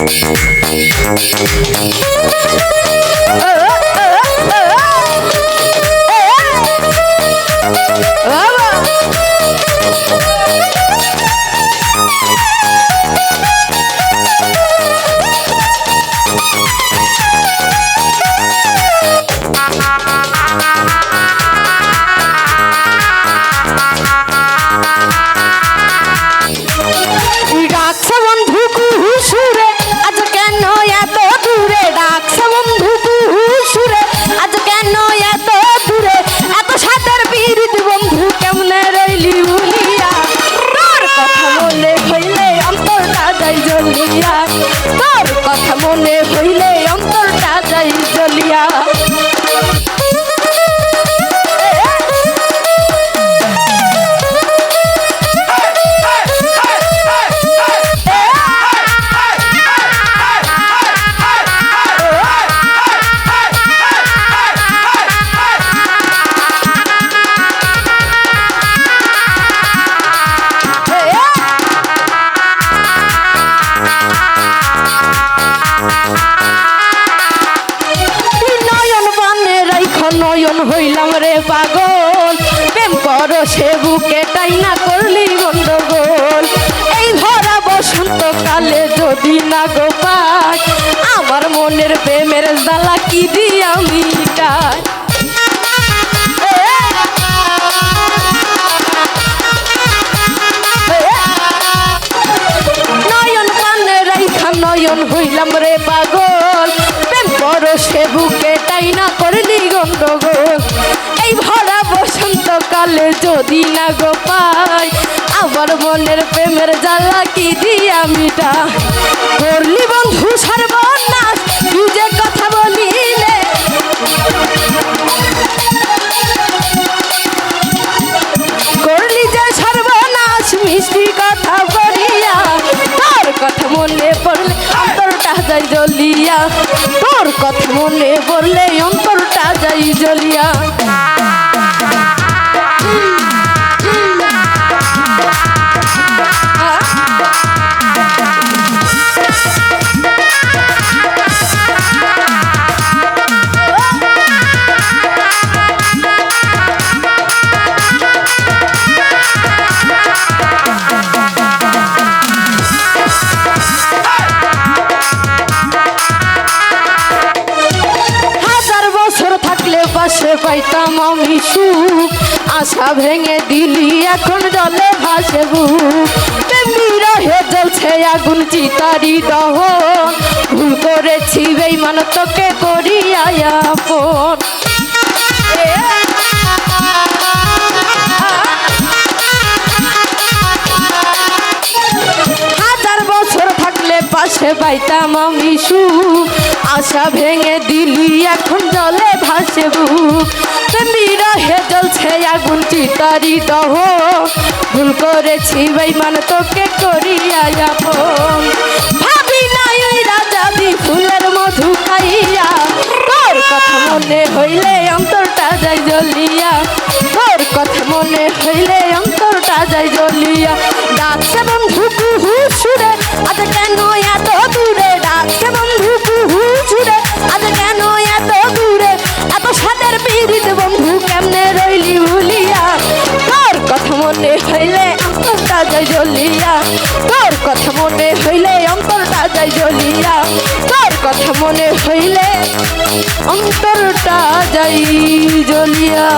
ডাকছে নয়ন হইলাম রে পাগল। প্রেম কর সে বুকে টাইনা করলি গন্ডগোল? এই ভরা বসন্ত কালে যদি না গো পাই, আমার মনের প্রেমের জ্বালা কি দিয়া মিটাই? নয়ন পানে রাইখা নয়ন হইলাম রে গন্ডগোল এই ভরা বসন্ত কালে যদি না গো পাই আবার মনের প্রেমের জ্বালা কি দিয়া মিটা করলি বন্ধু সর্বনাশ তুই যে কথা বলিলে। করলি যে সর্বনাশ, মিষ্টি কথা করিয়া তোর কথা মনে পড়লে অন্তরটা যাই জ্বলিয়া। তোর কথা মনে পড়লে অন্তরটা যাই জ্বলিয়া। আশা ভেঙে দিলি, এখন জলে ভাসে বুক তেমনি রহে জ্বলছে আগুন চিতারি দহ। ভুল করেছি বেইমান, তোকে করিয়া আপন। হাজার বছর থাকলে পাশে পাইতাম আমি আশা ভেঙে দিলি, এখন জলে ভাসে বুক তেমনি জ্বলছে আগুন চিতারি দহ। ভুল করেছি বেইমান তোকে করিয়া আপন ভাবি নাই রাজা দি ফুলের মধু খাইয়া। তোর কথা মনে হইলে অন্তরটা যাই জ্বলিয়া। যাই জ্বলিয়া। তোর কথা মনে হইলে অন্তরটা যাই জ্বলিয়া। তোর কথা মনে হইলে অন্তরটা যাই জ্বলিয়া।